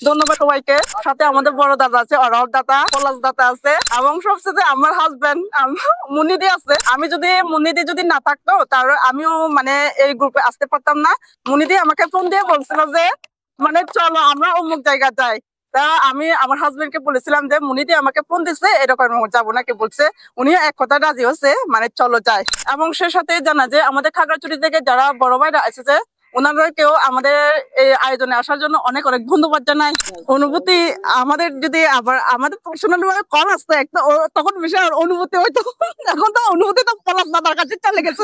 ধন্যবাদ সবাইকে। সাথে আমাদের বড় দাদা আছে, অরহর দাদা, পলাশ দাদা আছে, এবং সবচেয়ে আমার হাজবেন্ড মুনিদি আছে। আমি যদি মুনিদি যদি না থাকতো তার আমিও মানে এই গ্রুপে আসতে পারতাম না। মুনিদি আমাকে ফোন দিয়ে বলছিল যে মানে চলো, আমরা অমুক জায়গা যাই। তা আমি আমার হাজবেন্ড কে বলেছিলাম যে মুনিদি আমাকে ফোন দিছে, এরকম যাব নাকি? বলছে, উনিও এক কথা রাজি হচ্ছে মানে চলো যাই। এবং সে সাথে জানা যে, আমাদের খাগড়াছড়ি থেকে যারা বড় ভাইরা এসেছে ওনাদেরকেও আমাদের এই আয়োজনে আসার জন্য অনেক অনেক ধন্যবাদ জানাই। অনুভূতি আমাদের যদি আবার, আমাদের পার্সোনাল কল আসতো, একটা তখন বিশাল অনুভূতি হয়তো এখন তো অনুভূতি তো পলাশ দাদার কাছে চলে গেছে।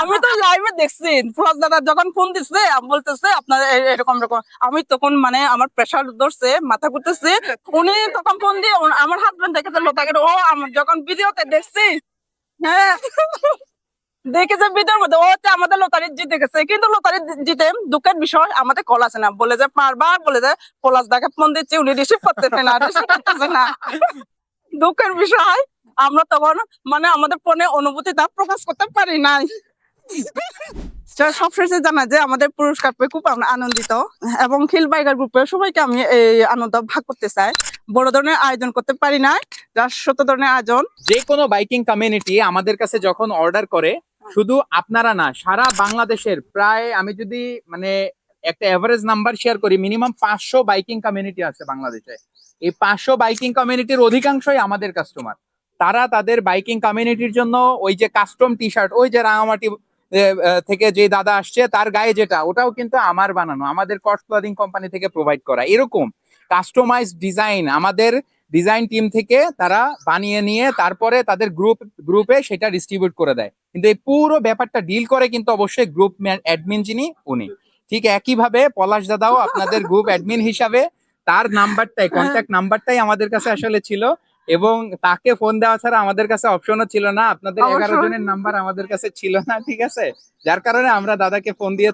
আমি তো লাইভে দেখছি। পলাশ দাদা যখন ফোন দিচ্ছে বলতেছে, আপনার এরকম এরকম। আমি তখন মানে আমার প্রেশার ধরছে, মাথা ঘুরতেছে। উনি তখন ফোন দিয়ে, আমার হাজবেন্ড দেখেছে লোতাকে ও, আমার যখন ভিডিওতে দেখছি দেখেছে ভিডিওর মধ্যে ও হচ্ছে আমাদের লতারি জিতে গেছে কিন্তু লতারি জিতে দুঃখের বিষয় আমাদের কল আছে না। বলে যে বারবার বলে যে, পলাশ দাকে ফোন দিচ্ছি, উনি রিসিভ করতেছে না না। দুঃখের বিষয়, আমরা তখন মানে আমাদের ফোনে অনুভূতিটা প্রকাশ করতে পারি নাই। সবশেষে জানা যে আমাদের পুরস্কার পেয়ে খুব আমরা আনন্দিত। এবং খিল বাইকার গ্রুপের সবাইকে আমি এই আনন্দ ভাগ করতে চাই। বড় ধরনের আয়োজন করতে পারি না যা ছোট ধরনের আয়োজন। যে কোনো বাইকিং কমিউনিটি আমাদের কাছে যখন অর্ডার করে, শুধু আপনারা না, সারা বাংলাদেশের প্রায় আমি যদি মানে একটা এভারেজ নাম্বার শেয়ার করি মিনিমাম পাঁচশো বাইকিং কমিউনিটি আছে বাংলাদেশে। এই পাঁচশো বাইকিং কমিউনিটির অধিকাংশই আমাদের কাস্টমার তারা তাদের বাইকিং কমিউনিটির জন্য ওই যে কাস্টম টি শার্ট ওই যে রাঙামাটি থেকে যে দাদা আসছে, তার গায়ে যেটা, ওটাও কিন্তু আমার বানানো, আমাদের কস্ট ক্লদিং কোম্পানি থেকে প্রোভাইড করা, এরকম। কাস্টমাইজ ডিজাইন আমাদের ডিজাইন টিম থেকে তারা বানিয়ে নিয়ে তারপরে তাদের গ্রুপ গ্রুপে সেটা ডিস্ট্রিবিউট করে দেয়। কিন্তু এই পুরো ব্যাপারটা ডিল করে কিন্তু অবশ্যই গ্রুপ অ্যাডমিন যিনি উনি। ঠিক একইভাবে পলাশ দাদাও আপনাদের গ্রুপ অ্যাডমিন হিসাবে তার নাম্বারটাই কন্ট্যাক্ট নাম্বারটাই আমাদের কাছে আসলে ছিল এবং তাকে ফোন দেওয়া ছাড়া আমাদের কাছে অপশনও ছিল না। আপনাদের এগারো জনের নাম্বার আমাদের কাছে ছিল না ঠিক আছে? যার কারণে আমরা দাদাকে ফোন দিয়ে